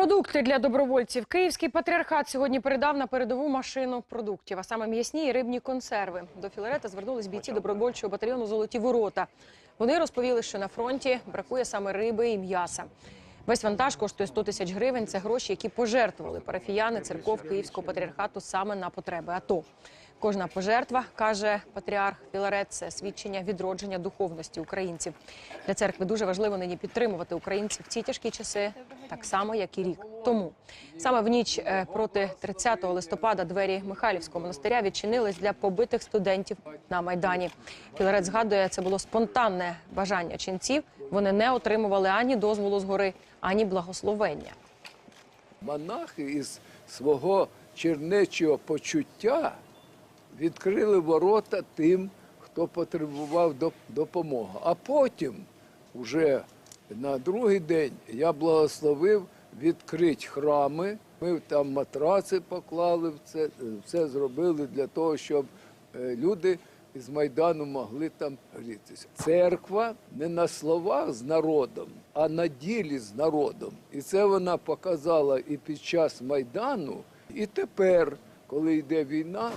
Продукти для добровольців. Київський патріархат сьогодні передав на передову машину продуктів, а саме м'ясні і рибні консерви. До Філарета звернулись бійці добровольчого батальйону Золоті ворота. Вони розповіли, що на фронті бракує саме риби і м'яса. Весь вантаж коштує 100 тисяч гривень. Це гроші, які пожертвували парафіяни церков Київського патріархату саме на потреби АТО. Кожна пожертва, каже патріарх Філарет, це свідчення відродження духовності українців. Для церкви дуже важливо нині підтримувати українців в ці тяжкі часи, так само як і рік тому. Саме в ніч е, проти 30 листопада двері Михайлівського монастиря відчинились для побитих студентів на майдані. Філарет згадує, це було спонтанне бажання ченців. Вони не отримували ані дозволу згори, ані благословення. Монахи із свого чернечого почуття відкрили ворота тим, хто потребував доп- допомоги. А потім, уже на другий день, я благословив відкрити храми. Ми там матраци поклали, все, все зробили для того, щоб е, люди з Майдану могли там грітися. Церква не на словах з народом, а на ділі з народом. І це вона показала і під час Майдану, і тепер, коли йде війна.